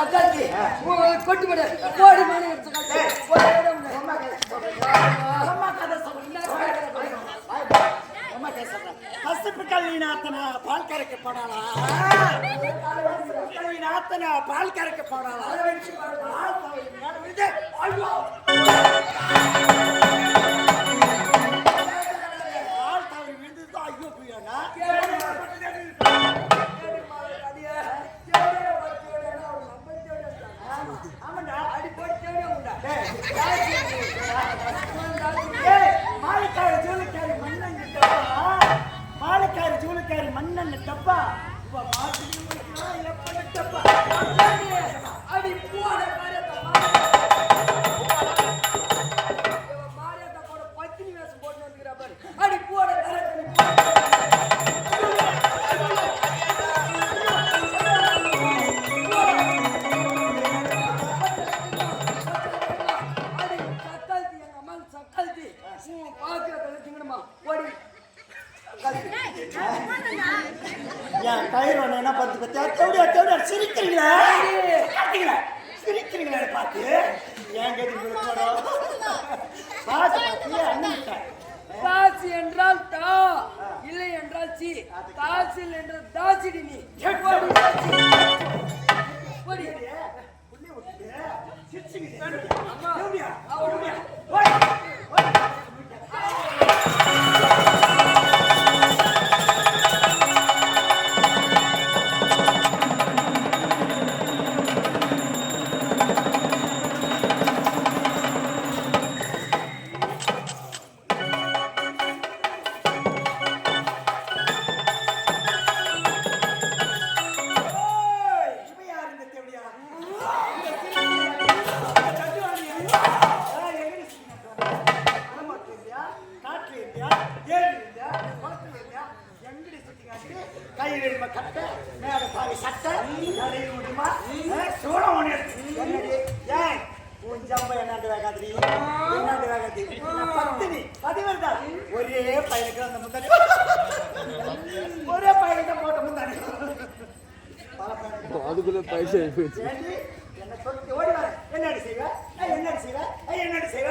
தக்காளி. கொட்டு போடு கோடி மணி எடுத்து கட்டு. போடு, போடு, போடு. அம்மா கதை சொல்றேன். என் கயிறு ஒண்ணு என்ன பார்த்து பத்தியா தேவடியா தேவடியா சிரிக்கிறீங்களா? சிரிக்கிறீங்களா? சிரிக்கிறீங்களா பார்த்து? என் கதி போறோம் பாத்து பார்த்து அண்ணன் தாசி என்றால் தா இல்லை என்றால் சி. தாசில் என்றால் தாசிடி நீ. போடி தாசி. போடி. அம்மா, அவ- ஒரே பையனுக்கு அந்த முந்தாடி ஒரே பையனுக்கு போட்ட முந்தாடி பல பையனுக்கு அதுக்குள்ள பைசா போயிடுச்சு ஏண்டி? என்னை தொட்டு ஓடி வர. என்னடி செய்வ? ஏய், என்னடி செய்வ? ஏய், என்னடி செய்வ?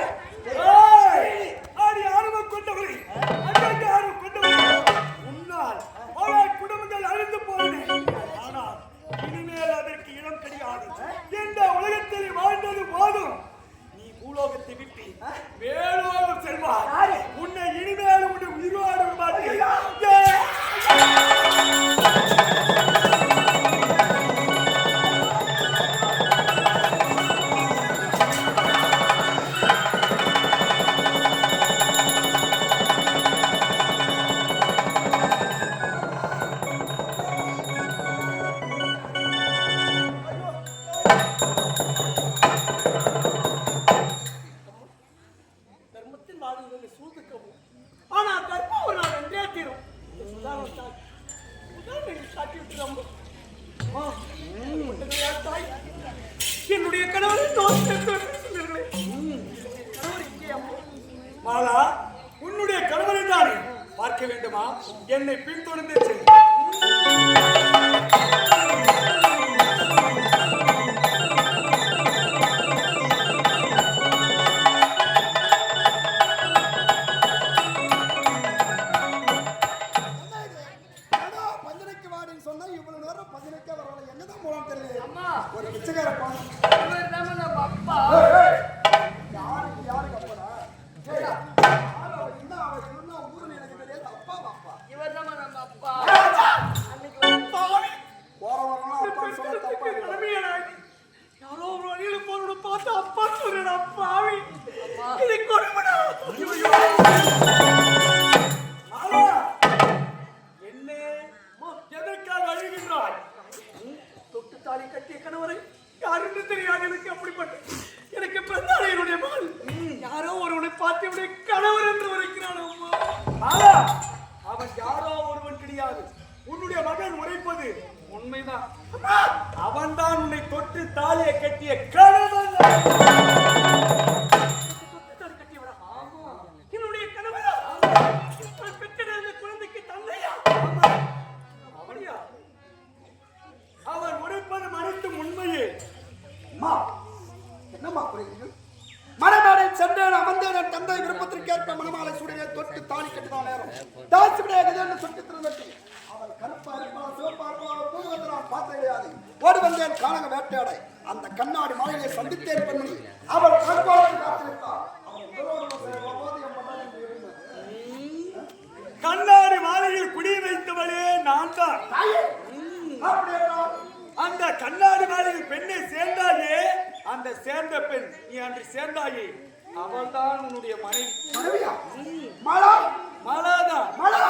Meu மாலா உன்னுடைய கணவரை தான்? பார்க்க வேண்டுமா? என்னை பின்தொடர்ந்து. என்னதான் போலாம் தெரியல. அம்மா. ஒரு பிச்சைக்கார அப்பா. யாரோ ஒரு வழியில போனோட பார்த்து அப்பா சொல்றா பாவி இது கொடுமடா மாலா, என்ன எதற்காக அழுகின்றாய் தொட்டு தாலி கட்டிய கணவரை யாருன்னு தெரியாது எனக்கு அப்படிப்பட்ட எனக்கு பிறந்தாள் என்னுடைய மகள் யாரோ ஒருவனை பார்த்து என்னுடைய கணவர் என்று உரைக்கிறான் அம்மா அவன் யாரோ ஒருவன் கிடையாது. உன்னுடைய மகன் உரைப்பது உண்மைதான். அவன்தான் உன்னை தொட்டு தாலியை கட்டிய கடவுள் ஓடி வந்தேன் காணக வேட்டையாடை. அந்த கண்ணாடி மலையிலே சந்தித்தேன் பெண்மணி. எழுந்தார். கண்ணாடி மாலையில் குடி வைத்தவளே நான் தான். அந்த கண்ணாடி மாலையில் பெண்ணை சேர்ந்தாயே அந்த சேர்ந்த பெண் நீ அன்று சேர்ந்தாயே அவள்தான் உன்னுடைய மனைவி. மலா? மலாதான் மலா?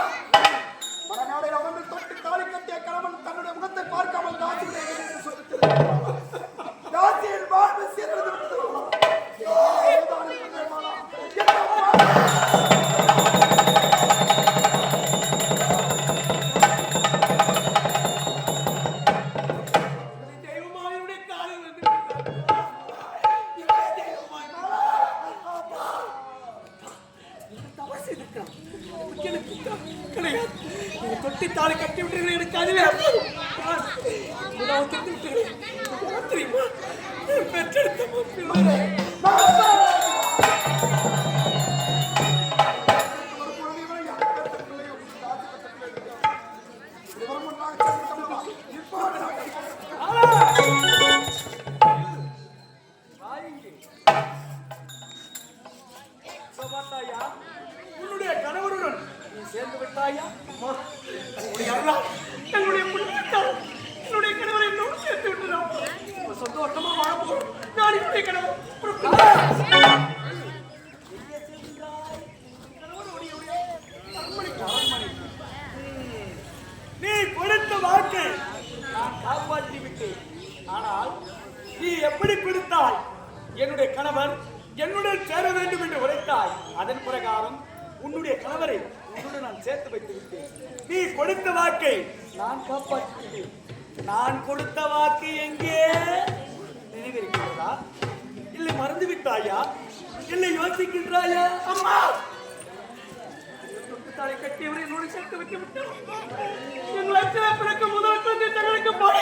தவறு செய்திருக்கிறான். எனக்கு கிடையாது. நீங்க தொட்டி தாலி கட்டி விட்டீர்கள் எனக்கு அதுவே அர்த்தம். முதலாவது தெரிந்து விட்டீர்கள். எனக்கு தெரியுமா? என் பெற்றெடுத்த பிள்ளை. சேர்ந்து விட்டாயா உன்னுடைய அருளா, எங்களுடைய புண்ணியத்தால் என்னுடைய கணவரை என்னோடு சேர்த்து விட்டுறான் இப்ப சந்தோஷமா வாழ போறோம் நான் என்னுடைய கணவர் ஒரு நீ கொடுத்த வாக்கை நான் காப்பாற்றி விட்டேன் ஆனால் நீ எப்படி கொடுத்தாய்? என்னுடைய கணவன் என்னுடன் சேர வேண்டும் என்று உரைத்தாய். அதன் பிரகாரம் உன்னுடைய கணவரை உன்னுடன் நான் சேர்த்து வைத்து விட்டேன் நீ கொடுத்த வாக்கை நான் காப்பாற்றிவிட்டேன். நான் கொடுத்த வாக்கு எங்கே? நினைவிருக்கிறதா? இல்லை மறந்து விட்டாயா இல்லை யோசிக்கின்றாயா? அம்மா! தொட்டுத்தாளை கட்டியவரை என்னோடு சேர்த்து வைக்க விட்டார் எங்கள் அச்சனை பிறக்க முதல் தங்களுக்கு பணி